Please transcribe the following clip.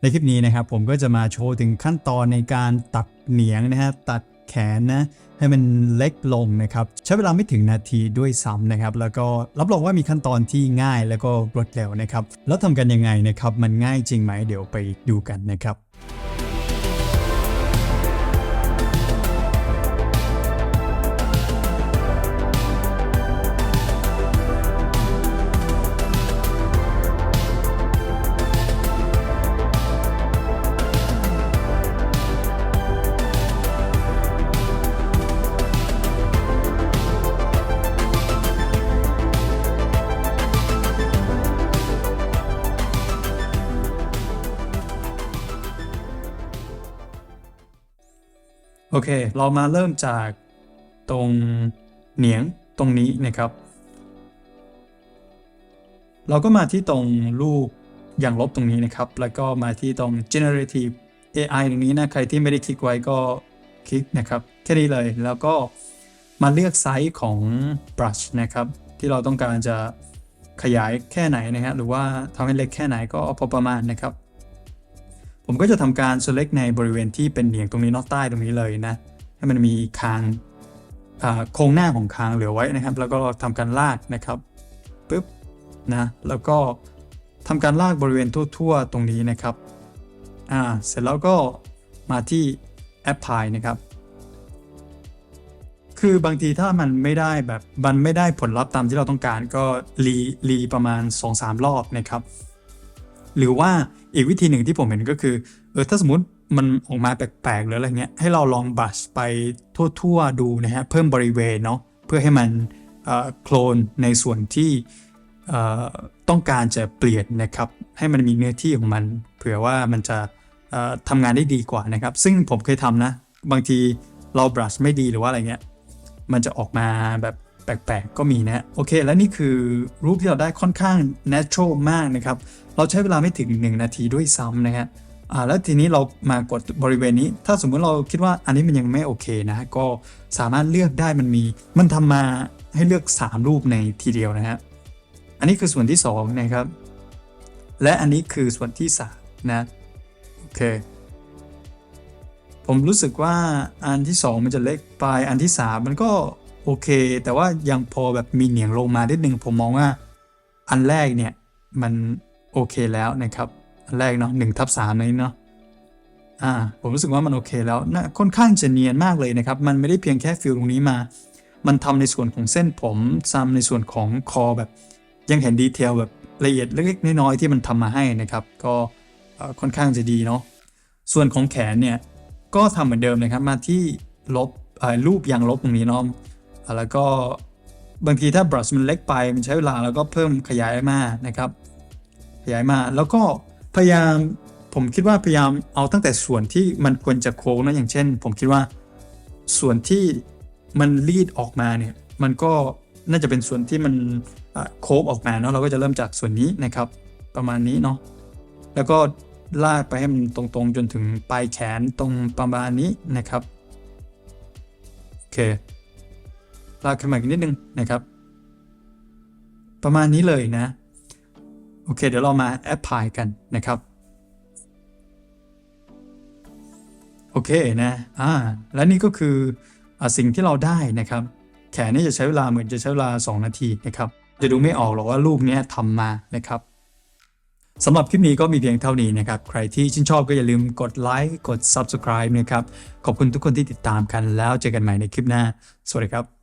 ในคลิปนี้นะครับผมก็จะมาโชว์ถึงขั้นตอนในการตัดเหนียงนะฮะตัดแขนนะให้มันเล็กลงนะครับใช้เวลาไม่ถึงนาทีด้วยซ้ำนะครับ แล้วก็รับรองว่ามีขั้นตอนที่ง่ายแล้วก็รวดเร็วนะครับ แล้วทำกันยังไงนะครับ มันง่ายจริงไหมเดี๋ยวไปดูกันนะครับ โอเค เรามาเริ่มจากตรงเหนียงตรงนี้นะครับ เราก็มาที่ตรงรูปอย่างลบตรงนี้นะครับ แล้วก็มาที่ตรง generative AI ตรงนี้นะ ใครที่ไม่ได้คลิกไว้ก็คลิกนะครับ แค่นี้เลย แล้วก็มาเลือกไซส์ของ brush นะครับ ที่เราต้องการจะขยายแค่ไหนนะฮะ หรือว่าทำให้เล็กแค่ไหนก็เอาพอประมาณนะครับ ผมก็จะทำการ select ในบริเวณที่เป็นเหนียงตรงนี้นอกใต้ตรงนี้เลยนะ ให้มันมีคางโครงหน้าของคางเหลือไว้นะครับ แล้วก็ทำการลากนะครับปึ๊บนะแล้วก็ทำการลากบริเวณทั่ว ๆ ตรงนี้นะครับอ่าเสร็จแล้วก็มาที่ apply นะครับ คือบางทีถ้ามันไม่ได้แบบมันไม่ได้ผลลัพธ์ตามที่เราต้องการก็รีรีประมาณ 2-3 รอบนะครับ หรือว่าอีกวิธีหนึ่งที่ผมเห็นก็คือเออถ้าสมมติมันออกมาแปลกๆหรืออะไรเงี้ยให้เราลองบัชไปทั่วๆดูนะฮะเพิ่มบริเวณเนาะเพื่อให้มันโคลนในส่วนที่ต้องการจะเปลี่ยนนะครับ ให้มันมีเนื้อที่ของมัน เผื่อว่ามันจะทำงานได้ดีกว่านะครับ ซึ่งผมเคยทำนะ บางทีเราบรัชไม่ดีหรือว่าอะไรเงี้ย มันจะออกมาแบบ ปลกๆ ก็มีนะโอเค และนี่คือรูปที่เราได้ค่อนข้าง natural มากนะครับ เราใช้เวลาไม่ถึง 1 นาทีด้วยซ้ำนะฮะอ่าแล้วทีนี้เรามากดบริเวณนี้ ถ้าสมมุติเราคิดว่าอันนี้มันยังไม่โอเคนะ ก็สามารถเลือกได้มันมี มันทำมาให้เลือก 3 รูปในทีเดียวนะฮะอันนี้คือส่วนที่2นะครับ และอันนี้คือส่วนที่3นะโอเคผมรู้สึกว่าอันที่ 2 มันจะเล็กไปอันที่ 3 มันก็ โอเค แต่ว่ายังพอแบบมีเหนียงลงมาได้หนึ่งผมมองว่า อันแรกเนี่ยมันโอเคแล้วนะครับ อันแรกเนาะหนึ่งทับสามนี้เนาะอ่าผมรู้สึกว่ามันโอเคแล้วนะค่อนข้างจะเนียนมากเลยนะครับ มันไม่ได้เพียงแค่ฟิลตรงนี้มา มันทำในส่วนของเส้นผมซ้ำในส่วนของคอแบบ ยังเห็นดีเทลแบบละเอียดเล็กๆน้อยๆที่มันทำมาให้นะครับ ก็ค่อนข้างจะดีเนาะส่วนของแขนเนี่ยก็ทำเหมือนเดิมนะครับมาที่ลบรูปยางลบตรงนี้เนาะอ่า แล้วก็บางทีถ้าบรัชมันเล็กไปมันใช้เวลาแล้วก็เพิ่มขยายมานะครับ ขยายมาแล้วก็พยายามผมคิดว่าพยายามเอาตั้งแต่ส่วนที่มันควรจะโค้งนะอย่างเช่น ผมคิดว่าส่วนที่มันรีดออกมาเนี่ยมันก็น่าจะเป็นส่วนที่มันโค้งออกมาเนาะเราก็จะเริ่มจากส่วนนี้นะครับ ประมาณนี้เนาะแล้วก็ลากไปให้มันตรงๆ จนถึงปลายแขนตรงประมาณนี้นะครับโอเค ลากขึ้นมาอีกนิดนึงนะครับ ประมาณนี้เลยนะ โอเค เดี๋ยวเรามาแอปพลายกันนะครับ โอเคนะอ่าและนี่ก็คืออสิ่งที่เราได้นะครับ แขนนี่จะใช้เวลาเหมือนจะใช้เวลา 2 นาทีนะครับ จะดูไม่ออกหรอกว่ารูปนี้ทำมานะครับสำหรับคลิปนี้ก็มีเพียงเท่านี้นะครับ ใครที่ชื่นชอบก็อย่าลืมกดไลค์กด Subscribe นะครับ ขอบคุณทุกคนที่ติดตามกันแล้วเจอกันใหม่ในคลิปหน้า สวัสดีครับ